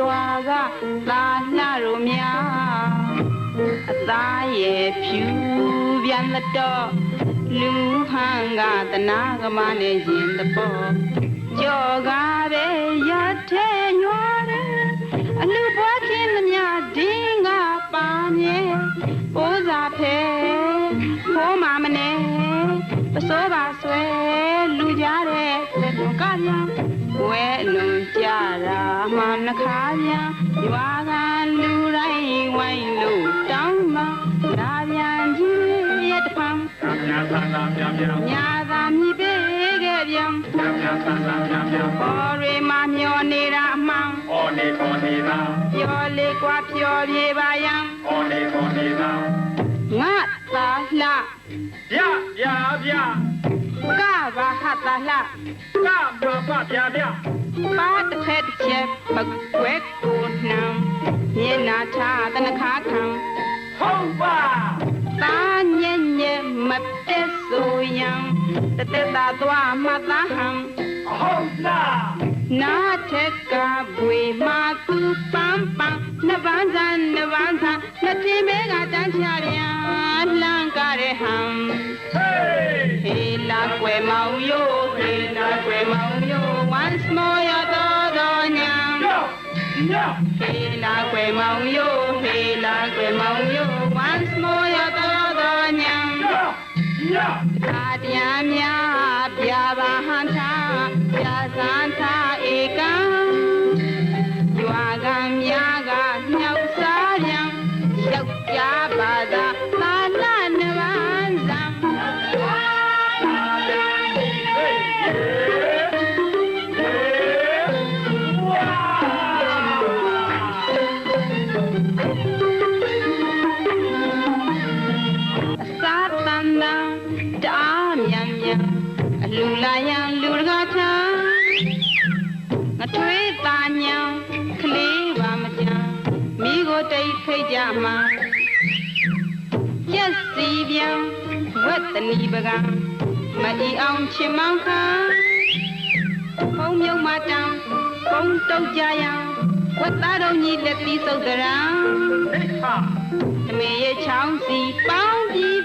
ရွာကသာလှတို့များအသားရဲ့ဖြူပြန်မတော့လူဟန်ကတနာကမနဲ့ရင်တပေါ်ကြော်ကားပဲရထဲညွာတယ်အလူပွားခြင်းသမျှဒင်းကပါမြဲပိုးစားဖဲဖိုးမမနဲ့ပစိုးပါဆွဲလူကြတဲ့သွေးကလာဝဲလူ မှနှခါပြန်ရွာကလူတိုင်းဝိုင်းလို့တောင်းမှလာပြန်ကြီးရဲ့တဖန်မြတ်ဆန္ဒမြတ်မြတ်ညာသာမြည်ပေးခဲ့ပြန်မြတ်မြတ်ဆန္ဒမြတ်မြတ်ပေါ်ရီမမျောနေတာအမှန်ဟောနေခေါ်နေတာပြောလေကွာပြောပြေပါယံဟောနေခေါ်နေတာငါသာလှဗျဗျဗျကဘာဟတာလှကမပဗျဗျပါ တစ်ဖက်တစ်ချက်ပကွဲကိုနှံညနာချတနခါခံဟုတ်ပါတာညံ့ညံ့မတက်ဆိုယံတသက်သာသွားမှသာဟံဟုတ်လားနာထက်ကဘွေမာကူပန်းပန်းနဗန်းစံနဗန်းစံနှစ်တင်မဲကတန်းချပြန်လှမ်းကြတဲ့ဟံဟေးဟေလာကွယ်မောင်ယိုဟေလာကွယ်မောင်ယို once more ရတော်တော်ညာည ညဟေလာကွယ်မောင်ယိုဟေလာကွယ်မောင်ယို once more ရတော်တော်ညာညညသာတရားများပြပါဟန် လူလာရန်လူတကားချာငထွေးတာညာကလေးပါမကြမိကိုတိတ်ဖိတ်ကြမှာရက်စီပြန်ဝက်တနီပကံမအီအောင်ချင်မောင်းခါဖုံမြုံမတံဖုံတုတ်ကြရန်ဝက်သားတော်ကြီးလက်ပြီးစုပ်တရံဒိဋ္ဌာအမေရဲ့ချောင်းစီပေါင်းပြီး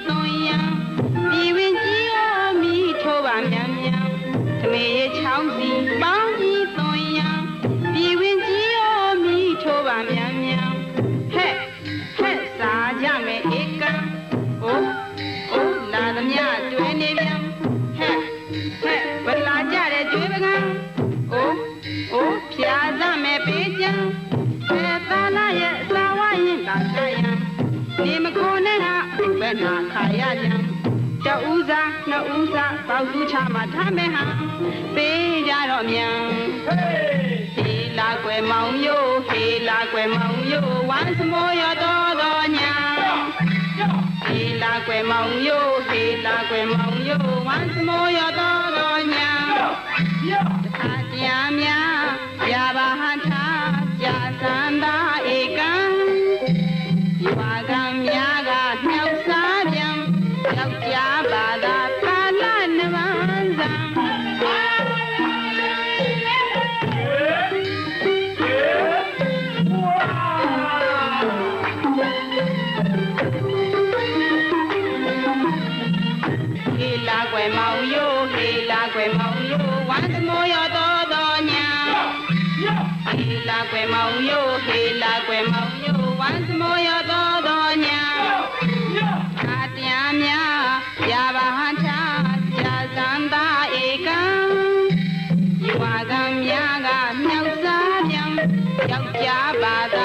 နေမခွန်နဲ့ဟာဘယ်နာခါရကြံတဦးစားနှစ်ဦးစားပေါက်သူချမှာထားမယ်ဟာပေးကြတော့မြန်ဟေးဟေးလာကွယ်မောင်ယိုဟေးလာကွယ်မောင်ယိုဝမ်းစမောရတော်တော်ညာညဟေးလာကွယ်မောင်ယိုဟေးလာကွယ်မောင်ယိုဝမ်းစမောရတော်တော်ညာညအာတရားများ န်းစံဟေလာကွယ်မောင်ယိုဟေ ရွာကံ